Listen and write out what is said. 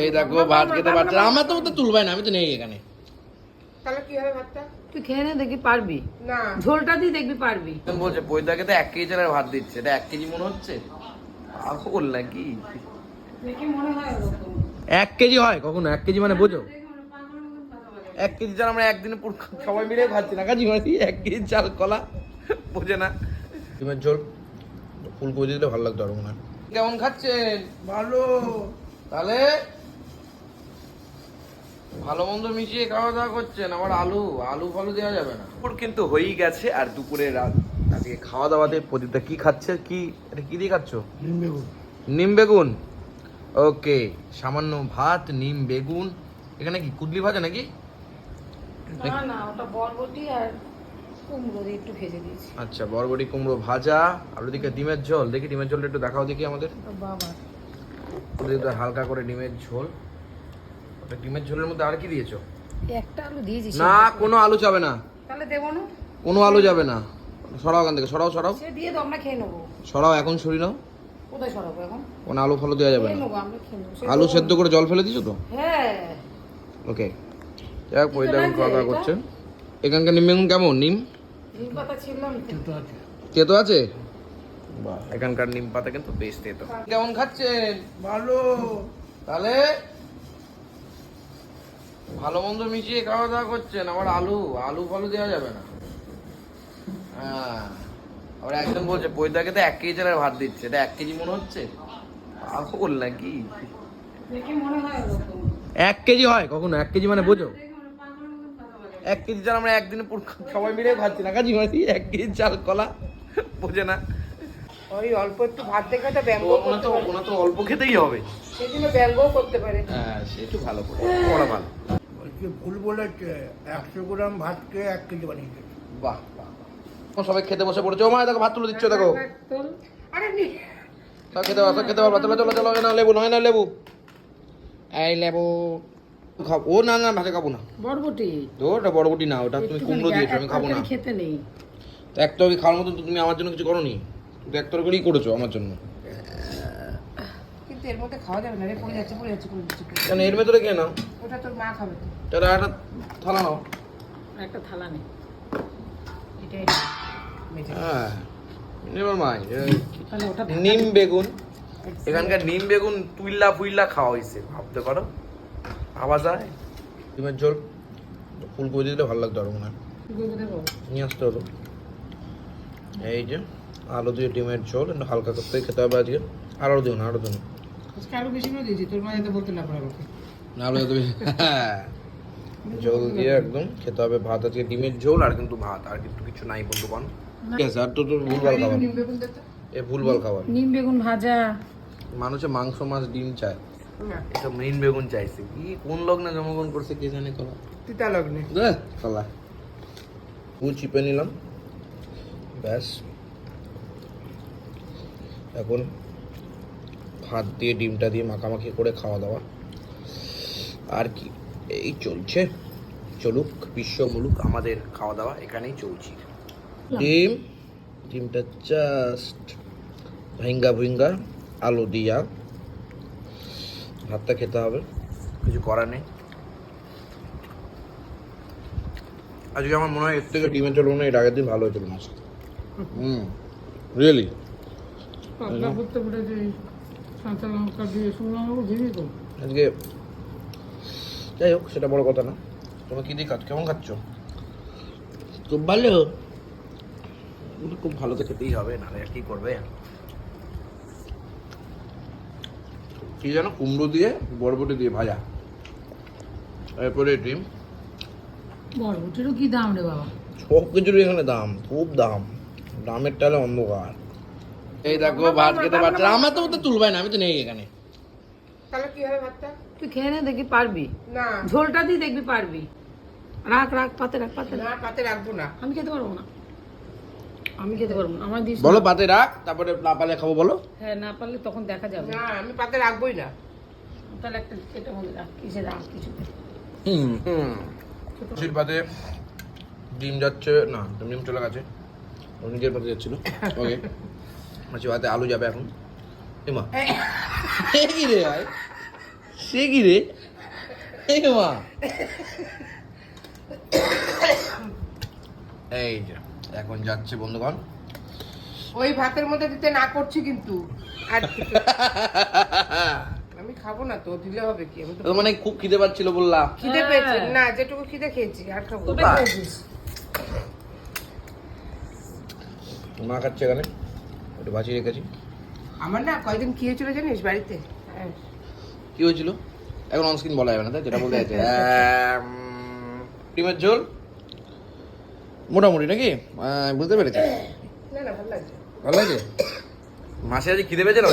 এই দেখো ভাত খেতে পারছে আমার তো তো তুলবাই না আমি তো নেই এখানে। তাহলে কি হবে ভাতটা? তুই খেয়ে নে দেখবি পারবি। না। ঝোলটা দিয়ে দেখবি পারবি। বলছে পয়দাকে তো এক কেজি চালের ভাত দিচ্ছে এটা এক কেজি মনে হচ্ছে? পাগল নাকি? দেখি মনে হয় এক কেজি হয় কখনো এক কেজি মানে বোঝো। এক কেজি চাল আমরা একদিনে সবাই মিলে খাচ্ছি না কাজি মানে এক কেজি চাল কলা বোঝে না। ডিমের ঝোল ফুলকপি দিলে ভালো লাগতো আর মনে হয়। কেমন খাচ্ছেন? ভালো। তাহলে ভালো মন্দ মিশিয়ে খাওয়া দাওয়া করছেন আবার আলু আলু ফালু দেওয়া যাবে না। দুপুর কিন্তু হয়েই গেছে আর দুপুরে রাত আজকে খাওয়া দাওয়াতে প্রদীপটা কি খাচ্ছে? কি এটা কি দিয়ে খাচ্ছ? নিম বেগুন। ওকে সামান্য ভাত নিম বেগুন। এখানে কি কুদলি ভাজা নাকি? না না ওটা বরবটি আর কুমড়ো দিয়ে একটু ভেজে দিয়েছি। আচ্ছা বরবটি কুমড়ো ভাজা আর ওদিকে ডিমের ঝোল। দেখি ডিমের ঝোলটা একটু দেখাও দেখি আমাদের। বাবা। হালকা করে ডিমের ঝোল। ওটা ডিমের ঝোলের মধ্যে আর কি দিয়েছ? একটা আলু দিয়েছি না কোনো আলু যাবে না। তাহলে দেবো না? কোনো আলু যাবে না। সরাও ওখান থেকে সরাও সরাও। সে দিয়ে তো আমরা খেয়ে নেব। সরাও এখন সরি নাও। কোথায় সরাবো এখন? কোনো আলু ফালু দেওয়া যাবে না। নেব আমরা খেয়ে নেব। সে আলু সেদ্ধ করে জল ফেলে দিছো তো? হ্যাঁ। ওকে। পয়দা এখন লাগছে খাওয়া দাওয়া করছে। এখানকার নিম বেগুন কেমন? নিম? নিম পাতা ছিললাম তো। তেতো আছে। বাহ এখানকার নিম পাতা কিন্তু বেশ তেতো। কেমন খাচ্ছেন? ভালো। তাহলে ভালো মন্দ মিশিয়ে খাওয়া দাওয়া করছেন আবার আলু আলু ফালু দেওয়া যাবে না। হ্যাঁ আবার একজন বলছে পয়দাকে তো এক কেজি চালের ভাত দিচ্ছে এটা এক কেজি মনে হচ্ছে? পাগল নাকি? মনে এক কেজি হয় কখনো এক কেজি মানে বোঝো। এক কেজি চাল আমরা একদিনে সবাই মিলে খাচ্ছি না কাজি মানে এক কেজি চাল কলা বোঝে না। ওই অল্প একটু ভাত দেখে তো ব্যঙ্গ ওনা করতে তো ওনা তো অল্প খেতেই হবে। সেই জন্য ব্যঙ্গও করতে পারে। হ্যাঁ সে একটু ভালো করে ওরা ভালো। বলছি ভুল বলেছে। একশো গ্রাম ভাতকে এক কেজি বানিয়ে দিয়েছে। বাহ বাহ। ও সবাই খেতে বসে পড়েছে। ও মা দেখো ভাত তুলে দিচ্ছ দেখো। তোল। সব খেতে পারো সব খেতে পারো চলো চলো চলো নাও লেবু নয় না লেবু। এই লেবু খাও। ও না না ভাতে খাব না। বরবটি। তো ওটা বড়বটি না ওটা তুমি কুমড়ো দিয়েছ আমি খাব না। খেতে নেই। তো এক তরকারি খাওয়ার মতো তো তুমি আমার জন্য কিছু করো নি তুমি এক তরকারি করেছ আমার জন্য। কিন্তু এর মধ্যে খাওয়া যাবে না রে পড়ে যাচ্ছে পড়ে যাচ্ছে পড়ে যাচ্ছে। কেন এর ভেতরে কে নাও ওটা তোর মা খাবে তো। তাহলে একটা থালা নাও। একটা থালা নেই এটাই। হ্যাঁ নিম বেগুন। এখানকার নিম বেগুন তুইল্লা ফুইল্লা খাওয়া হয়েছে ভাবতে পারো। আওয়াজ হয় ডিমের ঝোল ফুলকপি দিলে ভালো লাগতো আরও মনে হয়। নিয়ে আসতে হলো। এই যে আলু দিয়ে ডিমের ঝোল একটু হালকা করতে খেতে হবে আজকে। আর আরও দিও না আরও দিও না। আজকে আরও বেশি করে দিয়েছি তোর মা যাতে বলতে না পারে আমাকে। না হলে তুমি ঝোল দিয়ে একদম খেতে হবে ভাত আজকে ডিমের ঝোল আর কিন্তু ভাত আর কিন্তু কিছু নাই বন্ধুগণ ঠিক আছে আর তো তো ভুলভাল খাবার। এ ভুলভাল খাবার। নিম বেগুন ভাজা। মানুষে মাংস মাছ ডিম চায়। এটা মেইন বেগুন চাইছে। কি কোন লোক না জন্মগ্রহণ করছে কে জানে কলা? তিতা লগ্নে কলা ফুল চিপে নিলাম। ব্যাস। এখন ভাত দিয়ে ডিমটা দিয়ে মাখামাখি করে খাওয়া দাওয়া। আর কি এই চলছে। চলুক বিশ্ব বলুক আমাদের খাওয়া দাওয়া এখানেই চলছে। ডিম ডিমটা জাস্ট ভেঙ্গা ভুইঙ্গা আলু দিয়া। ভাতটা খেতে হবে কিছু করার নেই। আজকে আমার মনে হয় এর থেকে ডিমের মনে হয় এর আগের দিন ভালো হয়েছিল মাছ। হুম। রিয়েলি কাঁচা লঙ্কা দিয়ে শুকনো লঙ্কা দিবি তো আজকে যাই হোক সেটা বড় কথা না। তোমার কি দিয়ে খাচ্ছ? কেমন খাচ্ছ? খুব ভালো। খুব ভালো তো খেতেই হবে নাহলে আর কি করবে? কি জানো কুমড়ো দিয়ে বরবটি দিয়ে ভাজা। এরপরে ডিম। বরবটিরও কি দাম রে বাবা? সব কিছুরই এখানে দাম খুব দাম। দামের টালে অন্ধকার। এই দেখো ভাত খেতে পারছে আমার তো তো তুলবাই না আমি তো নেই এখানে। তাহলে কি হবে ভাতটা? তুই খেয়ে নে দেখবি পারবি। না। ঝোলটা দিয়ে দেখবি পারবি। রাখ রাখ পাতে রাখ পাতে রাখ। না পাতে রাখব না। আমি খেতে পারব না। আমি খেতে পারব না আমার দিস বলো পাতে রাখ তারপরে না পালে খাব বলো। হ্যাঁ না পারলে তখন দেখা যাবে। না আমি পাতে রাখবোই না। তাহলে একটা এটা মধ্যে রাখ কিসে রাখ কিছু। হুম। হুম। পাতে? ডিম যাচ্ছে না ডিম চলে গেছে। নিজের পাতে যাচ্ছিল। ওকে মাছি পাতে আলু যাবে এখন। এমা কি রে ভাই? সে কি রে? এই মা। এই যে এখন যাচ্ছে বন্ধুগণ। ওই ভাতের মধ্যে দিতে না করছি কিন্তু। আমি খাব না তো দিলে হবে কি? আমি তো মানে খুব খিদে পাচ্ছিল বললা খিদে পেয়েছি। না যেটুকু খিদে খেয়েছি আর খাব। মা খাচ্ছে এখানে। একটু বাঁচিয়ে রেখেছি। আমার না কয়েকদিন কি হয়েছিল জানিস বাড়িতে? হ্যাঁ। কি হয়েছিল? এখন অনস্ক্রিন বলা যাবে না তাই যেটা বলতে আছে ডিমের ঝোল? মোটামুটি নাকি? বুঝতে পেরেছি। না না ভালো লাগছে। ভালো লাগছে? মাসে আজ খিদে পেয়েছে না।